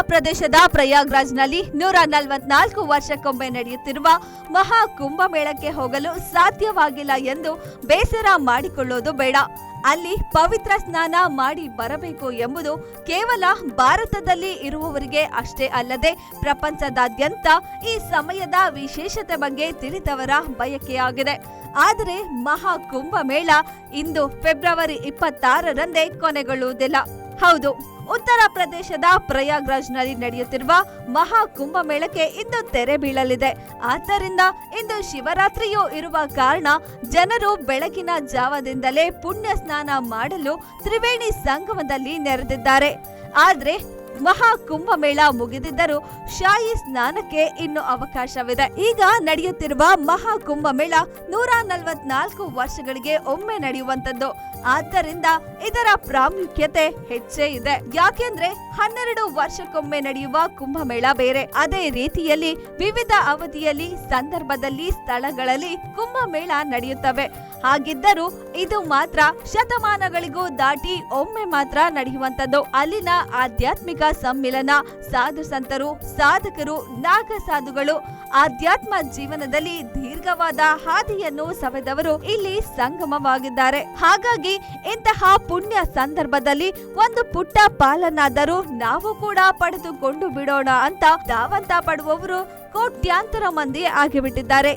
ಪ್ರದೇಶದ ಪ್ರಯಾಗ್ರಾಜ್ನಲ್ಲಿ ನೂರ ನಲವತ್ನಾಲ್ಕು ವರ್ಷಕ್ಕೊಮ್ಮೆ ನಡೆಯುತ್ತಿರುವ ಮಹಾ ಕುಂಭಮೇಳಕ್ಕೆ ಹೋಗಲು ಸಾಧ್ಯವಾಗಿಲ್ಲ ಎಂದು ಬೇಸರ ಮಾಡಿಕೊಳ್ಳೋದು ಬೇಡ. ಅಲ್ಲಿ ಪವಿತ್ರ ಸ್ನಾನ ಮಾಡಿ ಬರಬೇಕು ಎಂಬುದು ಕೇವಲ ಭಾರತದಲ್ಲಿ ಇರುವವರಿಗೆ ಅಷ್ಟೇ ಅಲ್ಲದೆ ಪ್ರಪಂಚದಾದ್ಯಂತ ಈ ಸಮಯದ ವಿಶೇಷತೆ ಬಗ್ಗೆ ತಿಳಿದವರ ಬಯಕೆಯಾಗಿದೆ. ಆದರೆ ಮಹಾ ಕುಂಭಮೇಳ ಇಂದು ಫೆಬ್ರವರಿ ಇಪ್ಪತ್ತಾರರಂದೇ ಕೊನೆಗೊಳ್ಳುವುದಿಲ್ಲ. ಹೌದು. ಉತ್ತರ ಪ್ರದೇಶದ ಪ್ರಯಾಗ್ರಾಜ್ನಲ್ಲಿ ನಡೆಯುತ್ತಿರುವ ಮಹಾ ಕುಂಭಮೇಳಕ್ಕೆ ಇಂದು ತೆರೆ ಬೀಳಲಿದೆ. ಆದ್ದರಿಂದ ಇಂದು ಶಿವರಾತ್ರಿಯೂ ಇರುವ ಕಾರಣ ಜನರು ಬೆಳಗಿನ ಜಾವದಿಂದಲೇ ಪುಣ್ಯ ಸ್ನಾನ ಮಾಡಲು ತ್ರಿವೇಣಿ ಸಂಗಮದಲ್ಲಿ ನೆರೆದಿದ್ದಾರೆ. ಆದ್ರೆ ಮಹಾ ಕುಂಭಮೇಳ ಮುಗಿದಿದ್ದರೂ ಶಾಹಿ ಸ್ನಾನಕ್ಕೆ ಇನ್ನು ಅವಕಾಶವಿದೆ. ಈಗ ನಡೆಯುತ್ತಿರುವ ಮಹಾಕುಂಭಮೇಳ ನೂರ ನಲವತ್ನಾಲ್ಕು ವರ್ಷಗಳಿಗೆ ಒಮ್ಮೆ ನಡೆಯುವಂತದ್ದು ಆದ್ದರಿಂದ ಇದರ ಪ್ರಾಮುಖ್ಯತೆ ಹೆಚ್ಚೇ ಇದೆ. ಯಾಕೆಂದ್ರೆ ಹನ್ನೆರಡು ವರ್ಷಕ್ಕೊಮ್ಮೆ ನಡೆಯುವ ಕುಂಭಮೇಳ ಬೇರೆ. ಅದೇ ರೀತಿಯಲ್ಲಿ ವಿವಿಧ ಅವಧಿಯಲ್ಲಿ, ಸಂದರ್ಭದಲ್ಲಿ, ಸ್ಥಳಗಳಲ್ಲಿ ಕುಂಭಮೇಳ ನಡೆಯುತ್ತವೆ. ಹಾಗಿದ್ದರೂ ಇದು ಮಾತ್ರ ಶತಮಾನಗಳಿಗೂ ದಾಟಿ ಒಮ್ಮೆ ಮಾತ್ರ ನಡೆಯುವಂತದ್ದು ಅಲ್ಲಿನ ಆಧ್ಯಾತ್ಮಿಕ ಸಮ್ಮಿಲನ ಸಾಧು ಸಂತರು, ಸಾಧಕರು, ನಾಗ ಸಾಧುಗಳು ಆಧ್ಯಾತ್ಮ ಜೀವನದಲ್ಲಿ ದೀರ್ಘವಾದ ಹಾದಿಯನ್ನು ಸವೆದವರು ಇಲ್ಲಿ ಸಂಗಮವಾಗಿದ್ದಾರೆ. ಹಾಗಾಗಿ ಇಂತಹ ಪುಣ್ಯ ಸಂದರ್ಭದಲ್ಲಿ ಒಂದು ಪುಟ್ಟ ಪಾಲನಾದರೂ ನಾವು ಕೂಡ ಪಡೆದುಕೊಂಡು ಬಿಡೋಣ ಅಂತ ದಾವಂತ ಪಡುವವರು ಕೋಟ್ಯಾಂತರ ಮಂದಿ ಆಗಿಬಿಟ್ಟಿದ್ದಾರೆ.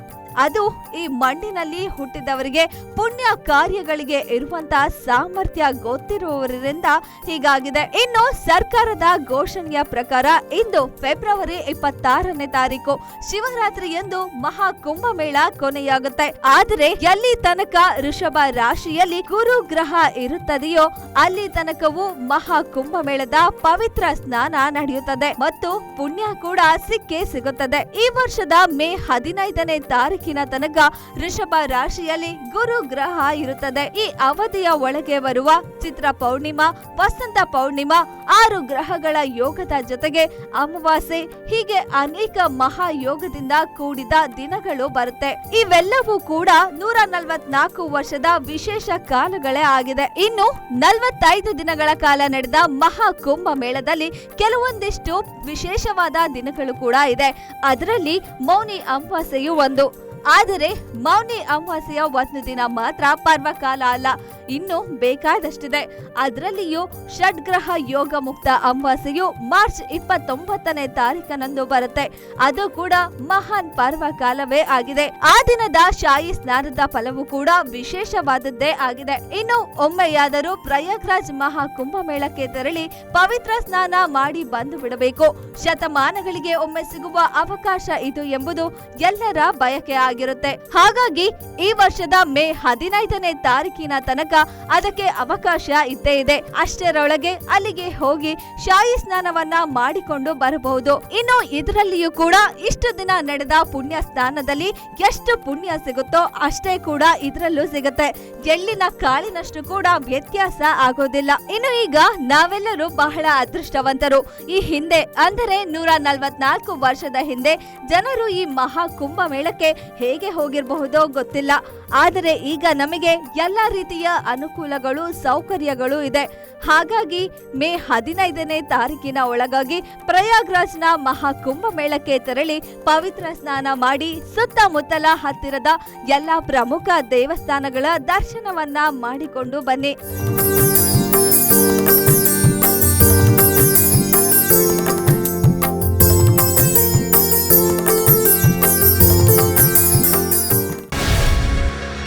ಅದು ಈ ಮಣ್ಣಿನಲ್ಲಿ ಹುಟ್ಟಿದವರಿಗೆ ಪುಣ್ಯ ಕಾರ್ಯಗಳಿಗೆ ಇರುವಂತಹ ಸಾಮರ್ಥ್ಯ ಗೊತ್ತಿರುವವರಿಂದ ಹೀಗಾಗಿದೆ. ಇನ್ನು ಸರ್ಕಾರದ ಘೋಷಣೆಯ ಪ್ರಕಾರ ಇಂದು ಫೆಬ್ರವರಿ ಇಪ್ಪತ್ತಾರನೇ ತಾರೀಕು ಶಿವರಾತ್ರಿಯಂದು ಮಹಾ ಕುಂಭಮೇಳ ಕೊನೆಯಾಗುತ್ತೆ. ಆದರೆ ಎಲ್ಲಿ ತನಕ ಋಷಭ ರಾಶಿಯಲ್ಲಿ ಗುರು ಗ್ರಹ ಇರುತ್ತದೆಯೋ ಅಲ್ಲಿ ತನಕವೂ ಮಹಾ ಕುಂಭಮೇಳದ ಪವಿತ್ರ ಸ್ನಾನ ನಡೆಯುತ್ತದೆ ಮತ್ತು ಪುಣ್ಯ ಕೂಡ ಸಿಕ್ಕೇ ಸಿಗುತ್ತದೆ. ಈ ವರ್ಷದ ಮೇ ಹದಿನೈದನೇ ತಾರೀಕಿನ ತನಕ ಋಷಭ ರಾಶಿಯಲ್ಲಿ ಗುರು ಗ್ರಹ ಇರುತ್ತದೆ. ಈ ಅವಧಿಯ ಒಳಗೆ ಬರುವ ಚಿತ್ರ ಪೌರ್ಣಿಮಾ, ವಸಂತ ಪೌರ್ಣಿಮಾ ಆರು ಗ್ರಹಗಳ ಯೋಗದ ಜೊತೆಗೆ ಅಮಾವಾಸ್ಯೆ ಹೀಗೆ ಅನೇಕ ಮಹಾಯೋಗದಿಂದ ಕೂಡಿದ ದಿನಗಳು ಬರುತ್ತೆ. ಇವೆಲ್ಲವೂ ಕೂಡ ನೂರ ನಲವತ್ನಾಲ್ಕು ವರ್ಷದ ವಿಶೇಷ ಕಾಲಗಳೇ ಆಗಿದೆ. ಇನ್ನು ನಲವತ್ತೈದು ದಿನಗಳ ಕಾಲ ನಡೆದ ಮಹಾ ಕುಂಭ ಮೇಳದಲ್ಲಿ ಕೆಲವೊಂದಿಷ್ಟು ವಿಶೇಷವಾದ ದಿನಗಳು ಕೂಡ ಇದೆ. ಅದರಲ್ಲಿ ಮೌನಿ ಅಮಾವಾಸ್ಯೆಯು ಒಂದು. ಆದರೆ ಮೌನಿ ಅಮಾವಾಸ್ಯೆಯ ಒಂದು ದಿನ ಮಾತ್ರ ಪರ್ವಕಾಲ ಅಲ್ಲ, ಇನ್ನು ಬೇಕಾದಷ್ಟಿದೆ. ಅದರಲ್ಲಿಯೂ ಷಡ್ಗ್ರಹ ಯೋಗ ಮುಕ್ತ ಅಮಾವಾಸ್ಯೆಯು ಮಾರ್ಚ್ ಇಪ್ಪತ್ತೊಂಬತ್ತನೇ ತಾರೀಕನಂದು ಬರುತ್ತೆ. ಅದು ಕೂಡ ಮಹಾನ್ ಪರ್ವಕಾಲವೇ ಆಗಿದೆ. ಆ ದಿನದ ಶಾಹಿ ಸ್ನಾನದ ಫಲವು ಕೂಡ ವಿಶೇಷವಾದದ್ದೇ ಆಗಿದೆ. ಇನ್ನು ಒಮ್ಮೆಯಾದರೂ ಪ್ರಯಾಗ್ರಾಜ್ ಮಹಾ ಕುಂಭಮೇಳಕ್ಕೆ ತೆರಳಿ ಪವಿತ್ರ ಸ್ನಾನ ಮಾಡಿ ಬಂದು ಬಿಡಬೇಕು. ಶತಮಾನಗಳಿಗೆ ಒಮ್ಮೆ ಸಿಗುವ ಅವಕಾಶ ಇದು ಎಂಬುದು ಎಲ್ಲರ ಬಯಕೆ ಆಗಿರುತ್ತೆ. ಹಾಗಾಗಿ ಈ ವರ್ಷದ ಮೇ ಹದಿನೈದನೇ ತಾರೀಕಿನ ತನಕ ಅದಕ್ಕೆ ಅವಕಾಶ ಇದ್ದೇ ಇದೆ. ಅಷ್ಟರೊಳಗೆ ಅಲ್ಲಿಗೆ ಹೋಗಿ ಶಾಹಿ ಸ್ನಾನವನ್ನ ಮಾಡಿಕೊಂಡು ಬರಬಹುದು. ಇನ್ನು ಇದರಲ್ಲಿಯೂ ಕೂಡ ಇಷ್ಟು ದಿನ ನಡೆದ ಪುಣ್ಯ ಸ್ನಾನದಲ್ಲಿ ಎಷ್ಟು ಪುಣ್ಯ ಸಿಗುತ್ತೋ ಅಷ್ಟೇ ಕೂಡ ಇದರಲ್ಲೂ ಸಿಗುತ್ತೆ. ಎಳ್ಳಿನ ಕಾಳಿನಷ್ಟು ಕೂಡ ವ್ಯತ್ಯಾಸ ಆಗೋದಿಲ್ಲ. ಇನ್ನು ಈಗ ನಾವೆಲ್ಲರೂ ಬಹಳ ಅದೃಷ್ಟವಂತರು. ಈ ಹಿಂದೆ, ಅಂದರೆ ನೂರ ನಲವತ್ನಾಲ್ಕು ವರ್ಷದ ಹಿಂದೆ ಜನರು ಈ ಮಹಾ ಕುಂಭಮೇಳಕ್ಕೆ ಹೇಗೆ ಹೋಗಿರಬಹುದೋ ಗೊತ್ತಿಲ್ಲ. ಆದರೆ ಈಗ ನಮಗೆ ಎಲ್ಲ ರೀತಿಯ ಅನುಕೂಲಗಳು, ಸೌಕರ್ಯಗಳು ಇದೆ. ಹಾಗಾಗಿ ಮೇ ಹದಿನೈದನೇ ತಾರೀಕಿನ ಒಳಗಾಗಿ ಪ್ರಯಾಗ್ರಾಜ್ನ ಮಹಾಕುಂಭ ಮೇಳಕ್ಕೆ ತೆರಳಿ ಪವಿತ್ರ ಸ್ನಾನ ಮಾಡಿ ಸುತ್ತಮುತ್ತಲ ಹತ್ತಿರದ ಎಲ್ಲ ಪ್ರಮುಖ ದೇವಸ್ಥಾನಗಳ ದರ್ಶನವನ್ನ ಮಾಡಿಕೊಂಡು ಬನ್ನಿ.